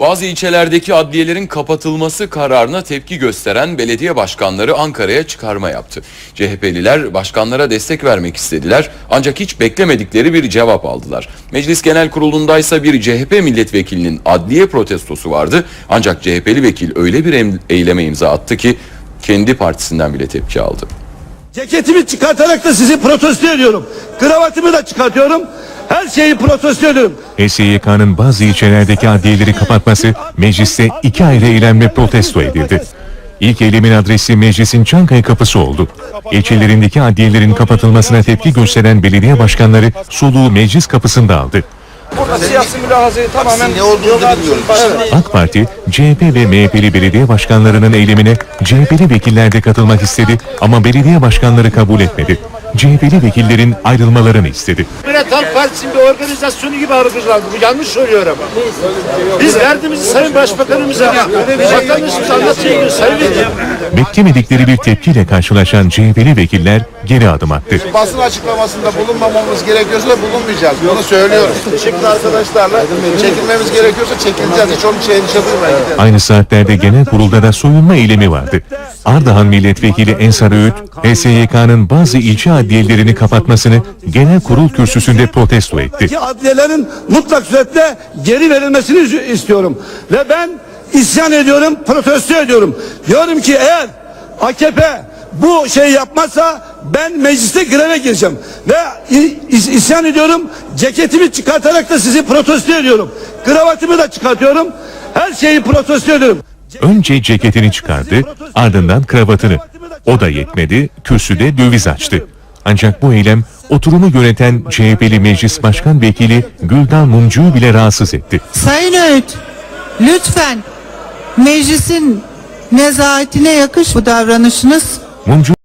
Bazı ilçelerdeki adliyelerin kapatılması kararına tepki gösteren belediye başkanları Ankara'ya çıkarma yaptı. CHP'liler başkanlara destek vermek istediler ancak hiç beklemedikleri bir cevap aldılar. Meclis Genel Kurulu'ndaysa bir CHP milletvekilinin adliye protestosu vardı ancak CHP'li vekil öyle bir em- eyleme imza attı ki kendi partisinden bile tepki aldı. Ceketimi çıkartarak da sizi protesto ediyorum. Kravatımı da çıkartıyorum. Her şeyi protesto ediyorum. HSYK'nın bazı ilçelerdeki adliyeleri kapatması mecliste iki ayrı eylemle protesto edildi. İlk eylemin adresi meclisin Çankaya kapısı oldu. İlçelerindeki adliyelerin kapatılmasına tepki gösteren belediye başkanları soluğu meclis kapısında aldı. Burada siyasi mülahazayı tamamen ne olduğunu da bilmiyorum. Evet. AK Parti, CHP ve MHP'li belediye başkanlarının eylemine CHP'li vekiller de katılmak istedi ama belediye başkanları kabul etmedi. CHP'li vekillerin ayrılmalarını istedi. Cumhuriyet Halk Partisi'nin bir organizasyonu gibi algılandı. Bu yanlış söylüyorum. Biz derdimizi Sayın Başbakanımıza, vatandaşımıza anlatıyoruz Sayın Vekilim. Beklemedikleri bir tepkiyle karşılaşan CHP'li vekiller geri adım attı. Basın açıklamasında bulunmamamız gerekiyorsa bulunmayacağız. Bunu söylüyoruz. Şimdi arkadaşlarla çekilmemiz gerekiyorsa çekileceğiz. Hiç onun için endişe duymayın. Aynı saatlerde genel kurulda da soyunma eylemi vardı. Ardahan Milletvekili Ensar Öğüt, HSYK'nın bazı ilçe adliyelerini kapatmasını genel kurul kürsüsünde protesto etti. Adliyelerin mutlak suretle geri verilmesini istiyorum. Ve ben isyan ediyorum, protesto ediyorum. Diyorum ki eğer AKP bu şey yapmazsa ben mecliste greve gireceğim. Ve isyan ediyorum, ceketimi çıkartarak da sizi protesto ediyorum. Kravatımı da çıkartıyorum. Her şeyi protesto ediyorum. Önce ceketini çıkardı, ardından kravatını. O da yetmedi, kürsüde döviz açtı. Ancak bu eylem oturumu yöneten CHP'li Meclis Başkan Vekili Güldan Mumcu'yu bile rahatsız etti. Sayın Öğüt, lütfen meclisin nezahatine yakış bu davranışınız. Mumcu